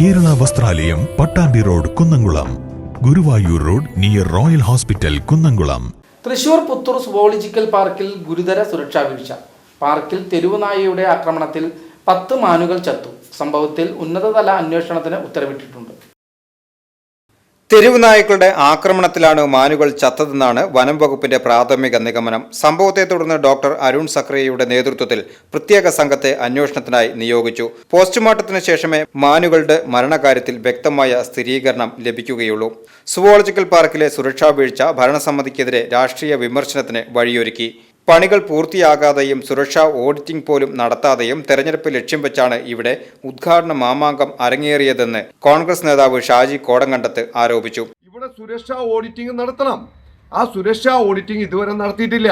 Kerala Vastralayam Pattambi road Kunnamkulam. Guruvayur road near royal hospital Kunnamkulam. Thrissur Puthur zoological പാർക്കിൽ ഗുരുതര സുരക്ഷാ വീഴ്ച. പാർക്കിൽ തെരുവുനായയുടെ ആക്രമണത്തിൽ പത്ത് മാനുകൾ ചത്തു. സംഭവത്തിൽ ഉന്നതതല അന്വേഷണത്തിന് ഉത്തരവിട്ടിട്ടുണ്ട്. തെരുവ് നായ്ക്കളുടെ ആക്രമണത്തിലാണ് മാനുകൾ ചത്തതെന്നാണ് വനം വകുപ്പിന്റെ പ്രാഥമിക നിഗമനം. സംഭവത്തെ തുടർന്ന് ഡോക്ടർ അരുൺ സക്രിയയുടെ നേതൃത്വത്തിൽ പ്രത്യേക സംഘത്തെ അന്വേഷണത്തിനായി നിയോഗിച്ചു. പോസ്റ്റ്മോർട്ടത്തിന് ശേഷമേ മാനുകളുടെ മരണകാര്യത്തിൽ വ്യക്തമായ സ്ഥിരീകരണം ലഭിക്കുകയുള്ളൂ. സുവോളജിക്കൽ പാർക്കിലെ സുരക്ഷാ വീഴ്ച ഭരണസമിതിക്കെതിരെ രാഷ്ട്രീയ വിമർശനത്തിന് വഴിയൊരുക്കി. പണികൾ പൂർത്തിയാകാതെയും സുരക്ഷാ ഓഡിറ്റിംഗ് പോലും നടത്താതെയും തെരഞ്ഞെടുപ്പ് ലക്ഷ്യം വെച്ചാണ് ഇവിടെ ഉദ്ഘാടന മാമാങ്കം അരങ്ങേറിയതെന്ന് കോൺഗ്രസ് നേതാവ് ഷാജി കോടങ്കണ്ടത്ത് ആരോപിച്ചു. ഇവിടെ സുരക്ഷാ ഓഡിറ്റിംഗ് നടത്തണം. ആ സുരക്ഷാ ഓഡിറ്റിംഗ് ഇതുവരെ നടത്തിയിട്ടില്ല.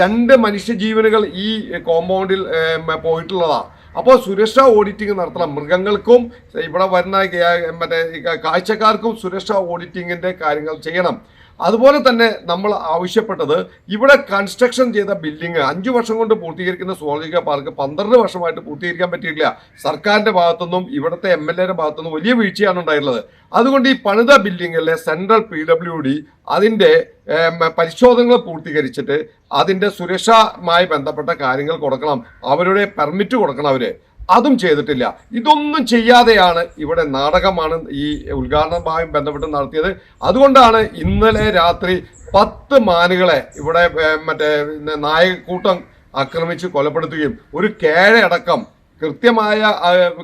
രണ്ട് മനുഷ്യജീവനുകൾ ഈ കോമ്പൗണ്ടിൽ പോയിട്ടുള്ളതാ. പോയിട്ടുള്ളതാണ് അപ്പോൾ സുരക്ഷാ ഓഡിറ്റിംഗ് നടത്തണം. മൃഗങ്ങൾക്കും ഇവിടെ വരുന്ന മറ്റേ കാഴ്ചക്കാർക്കും സുരക്ഷാ ഓഡിറ്റിങ്ങിന്റെ കാര്യങ്ങൾ ചെയ്യണം. അതുപോലെ തന്നെ നമ്മൾ ആവശ്യപ്പെട്ടത് ഇവിടെ കൺസ്ട്രക്ഷൻ ചെയ്ത ബിൽഡിംഗ് അഞ്ചു വർഷം കൊണ്ട് പൂർത്തീകരിക്കുന്ന സുവോളജിക്കൽ പാർക്ക് പന്ത്രണ്ട് വർഷമായിട്ട് പൂർത്തീകരിക്കാൻ പറ്റിയിട്ടില്ല. സർക്കാരിന്റെ ഭാഗത്തുനിന്നും ഇവിടുത്തെ എം എൽ എയുടെ ഭാഗത്തുനിന്നും വലിയ വീഴ്ചയാണ് ഉണ്ടായിട്ടുള്ളത്. അതുകൊണ്ട് ഈ പണിത ബിൽഡിങ്ങിലെ സെൻട്രൽ പി ഡബ്ല്യു ഡി അതിന്റെ പരിശോധനകൾ പൂർത്തീകരിച്ചിട്ട് അതിന്റെ സുരക്ഷയുമായി ബന്ധപ്പെട്ട കാര്യങ്ങൾ കൊടുക്കണം. അവരുടെ പെർമിറ്റ് കൊടുക്കണം അവർ. അതും ചെയ്തിട്ടില്ല. ഇതൊന്നും ചെയ്യാതെയാണ് ഇവിടെ നാടകമാണ് ഈ ഉദ്ഘാടനവുമായി ബന്ധപ്പെട്ട് നടത്തിയത്. അതുകൊണ്ടാണ് ഇന്നലെ രാത്രി പത്ത് മാനുകളെ ഇവിടെ മറ്റേ നായകൂട്ടം ആക്രമിച്ച് കൊലപ്പെടുത്തുകയും ഒരു കേഴയടക്കം കൃത്യമായ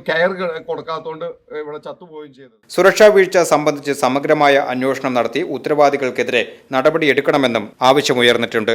കെയർ കൊടുക്കാത്തതുകൊണ്ട് ഇവിടെ ചത്തുപോവുകയും ചെയ്തു സുരക്ഷാ വീഴ്ച സംബന്ധിച്ച് സമഗ്രമായ അന്വേഷണം നടത്തി ഉത്തരവാദികൾക്കെതിരെ നടപടിയെടുക്കണമെന്നും ആവശ്യമുയർന്നിട്ടുണ്ട്.